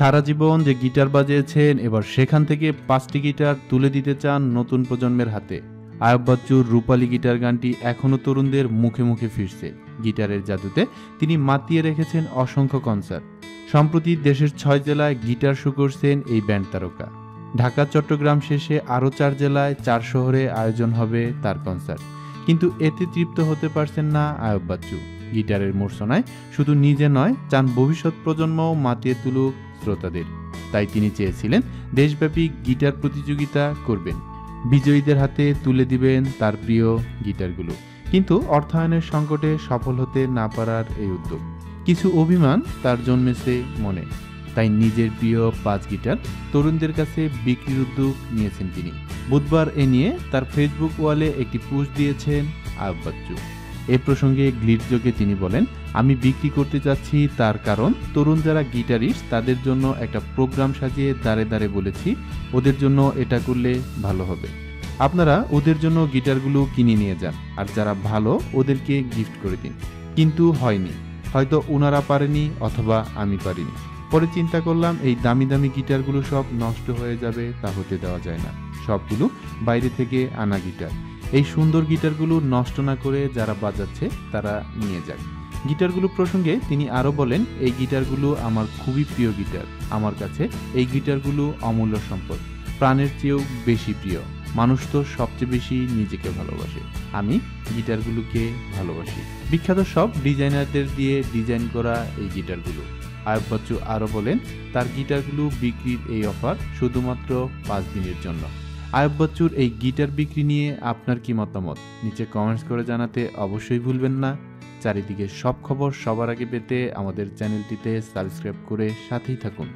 সারা জীবন যে গিটার বাজিয়েছেন, এবার সেখান থেকে পাঁচটি গিটার তুলে দিতে চান নতুন প্রজন্মের হাতে। আয়ব বাচ্চুর রূপালী গিটার গানটি এখনও তরুণদের মুখে মুখে ফিরছে। গিটারের জাদুতে তিনি মাতিয়ে রেখেছেন অসংখ্য কনসার্ট। সম্প্রতি দেশের ছয় জেলায় গিটার শো করছেন এই ব্যান্ড তারকা। ঢাকা, চট্টগ্রাম শেষে আরও চার জেলায় চার শহরে আয়োজন হবে তার কনসার্ট। কিন্তু এতে তৃপ্ত হতে পারছেন না আয়ব বাচ্চু। গিটারের মূর্ছনায় শুধু নিজে নয়, চান ভবিষ্যৎ প্রজন্মও মাতিয়ে তুলুক শ্রোতাদের। তাই তিনি চেয়েছিলেন দেশব্যাপী গিটার প্রতিযোগিতা করবেন। বিজয়ীদের হাতে তুলে দিবেন তার প্রিয় গিটারগুলো। কিন্তু অর্থায়নের সংকটে সফল হতে না পারার এই উদ্যোগ। কিছু অভিমান তার জন্মেছে মনে। তাই নিজের প্রিয় পাঁচ গিটার তরুণদের কাছে বিক্রির উদ্যোগ নিয়েছেন তিনি। বুধবার এ নিয়ে তার ফেসবুক ওয়ালে একটি পোস্ট দিয়েছেন আয়ব বাচ্চু। এ প্রসঙ্গে গ্লিটযোগে তিনি বলেন, আমি বিক্রি করতে চাচ্ছি তার কারণ, তরুণ যারা গিটারিস্ট, তাদের জন্য একটা প্রোগ্রাম সাজিয়ে দাঁড়ে দাঁড়ে বলেছি, ওদের জন্য এটা করলে ভালো হবে। আপনারা ওদের জন্য গিটারগুলো কিনে নিয়ে যান, আর যারা ভালো, ওদেরকে গিফট করে দিন। কিন্তু হয়নি। হয়তো ওনারা পারেনি অথবা আমি পারিনি। পরে চিন্তা করলাম, এই দামি দামি গিটারগুলো সব নষ্ট হয়ে যাবে, তা হতে দেওয়া যায় না। সবগুলো বাইরে থেকে আনা গিটার। এই সুন্দর গিটারগুলো নষ্ট না করে যারা বাজাচ্ছে, তারা নিয়ে যাক। গিটারগুলো প্রসঙ্গে তিনি আরও বলেন, এই গিটারগুলো আমার খুবই প্রিয় গিটার। আমার কাছে এই গিটারগুলো অমূল্য সম্পদ। প্রাণের চেয়েও বেশি প্রিয়। মানুষ তো সবচেয়ে বেশি নিজেকে ভালোবাসে। আমি গিটারগুলোকে ভালোবাসি। বিখ্যাত সব ডিজাইনারদের দিয়ে ডিজাইন করা এই গিটারগুলো। আয়ব বচ্চু আরও বলেন, তার গিটারগুলো বিক্রির এই অফার শুধুমাত্র পাঁচ দিনের জন্য। আয়ব বচ্চুর এই গিটার বিক্রি নিয়ে আপনার কি মতামত? নিচে কমেন্টস করে জানাতে অবশ্যই ভুলবেন না। চারিদিকে সব খবর সবার আগে পেতে আমাদের চ্যানেলটিতে সাবস্ক্রাইব করে সাথেই থাকুন।